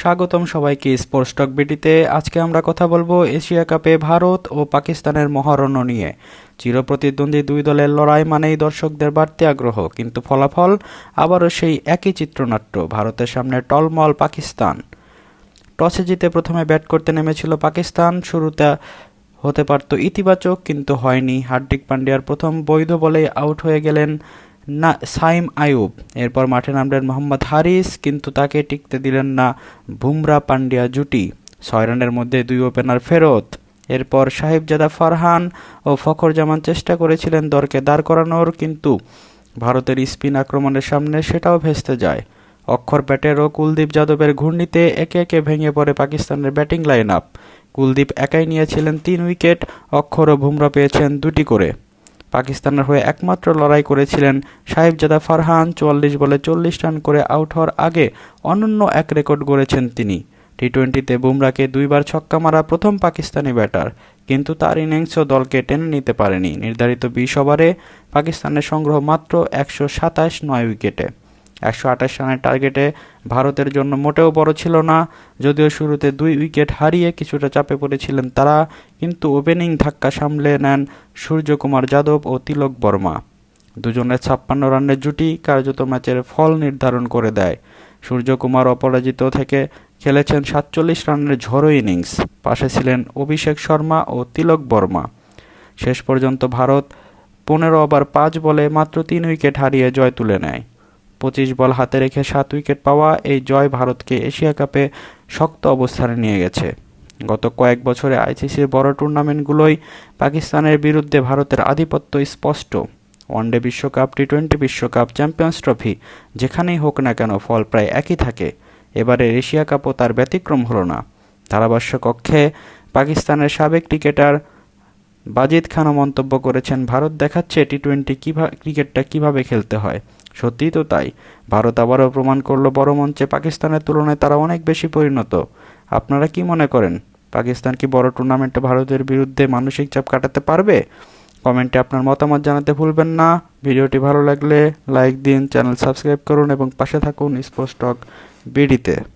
স্বাগতম সবাইকে স্পোর্টস টক বিটিতে আজকে আমরা কথা বলব এশিয়া কাপে ভারত ও পাকিস্তানের মহারণ্য নিয়ে। চিরপ্রতিদ্বন্দ্বী দুই দলের লড়াই মানেই দর্শকদের বাড়তি আগ্রহ, কিন্তু ফলাফল আবারও সেই একই চিত্রনাট্য, ভারতের সামনে টলমল পাকিস্তান। টসে জিতে প্রথমে ব্যাট করতে নেমেছিল পাকিস্তান, শুরুতে হতে পারত ইতিবাচক, কিন্তু হয়নি। হার্দিক পান্ডিয়ার প্রথম বৈধ বলেই আউট হয়ে গেলেন না, সাইম আয়ুব এরপর মাঠে নামলেন মোহাম্মদ হারিস, কিন্তু তাকে টিকতে দিলেন না বুমরা পান্ডিয়া জুটি। ছয় রানের মধ্যে দুই ওপেনার ফেরত। এরপর সাহেবজাদা ফারহান ও ফখর জামান চেষ্টা করেছিলেন দরকে দাঁড় করানোর, কিন্তু ভারতের স্পিন আক্রমণের সামনে সেটাও ভেস্তে যায়। অক্ষর ব্যাটের ও কুলদীপ যাদবের ঘূর্ণিতে একে একে ভেঙে পড়ে পাকিস্তানের ব্যাটিং লাইন আপ কুলদীপ একাই নিয়েছিলেন তিন উইকেট, অক্ষর ও বুমরা পেয়েছেন দুটি করে। পাকিস্তানের হয়ে একমাত্র লড়াই করেছিলেন সাহেবজাদা ফারহান, চুয়াল্লিশ বলে চল্লিশ রান করে আউট হওয়ার আগে অনন্য এক রেকর্ড গড়েছেন তিনি। টি টোয়েন্টিতে বুমরাকে দুইবার ছক্কা মারা প্রথম পাকিস্তানি ব্যাটার, কিন্তু তার ইনিংসও দলকে টেনে নিতে পারেনি। নির্ধারিত বিশ ওভারে পাকিস্তানের সংগ্রহ মাত্র একশো সাতাশ নয় উইকেটে। একশো আঠাশ রানের টার্গেটে ভারতের জন্য মোটেও বড় ছিল না, যদিও শুরুতে দুই উইকেট হারিয়ে কিছুটা চাপে পড়েছিলেন তারা, কিন্তু ওপেনিং ধাক্কা সামলে নেন সূর্যকুমার যাদব ও তিলক বর্মা। দুজনের ছাপ্পান্ন রানের জুটি কার্যত ম্যাচের ফল নির্ধারণ করে দেয়। সূর্যকুমার অপরাজিত থেকে খেলেছেন সাতচল্লিশ রানের ঝড়ো ইনিংস, পাশে ছিলেন অভিষেক শর্মা ও তিলক বর্মা। শেষ পর্যন্ত ভারত পনেরো ওভার পাঁচ বলে মাত্র তিন উইকেট হারিয়ে জয় তুলে নেয়। পঁচিশ বল হাতে রেখে সাত উইকেট পাওয়া এই জয় ভারতকে এশিয়া কাপে শক্ত অবস্থানে নিয়ে গেছে। গত কয়েক বছরে আইসিসির বড় টুর্নামেন্টগুলোই পাকিস্তানের বিরুদ্ধে ভারতের আধিপত্য স্পষ্ট। ওয়ানডে বিশ্বকাপ টি টোয়েন্টি বিশ্বকাপ, চ্যাম্পিয়ন্স ট্রফি, যেখানেই হোক না কেন ফল প্রায় একই থাকে। এবারে এশিয়া কাপও তার ব্যতিক্রম হলো না। ধারাভাষ্য কক্ষে পাকিস্তানের সাবেক ক্রিকেটার বাজিদ খানও মন্তব্য করেছেন, ভারত দেখাচ্ছে টি টোয়েন্টি ক্রিকেটটা কীভাবে খেলতে হয়? সত্যিই তো তাই। ভারত আবারও প্রমাণ করল বড় মঞ্চে পাকিস্তানের তুলনায় তারা অনেক বেশি পরিণত। আপনারা কি মনে করেন? পাকিস্তান কি বড় টুর্নামেন্টে ভারতের বিরুদ্ধে মানসিক চাপ কাটাতে পারবে? কমেন্টে আপনার মতামত জানাতে ভুলবেন না। ভিডিওটি ভালো লাগলে লাইক দিন, চ্যানেল সাবস্ক্রাইব করুন এবং পাশে থাকুন স্পোর্টস টক বিডিতে।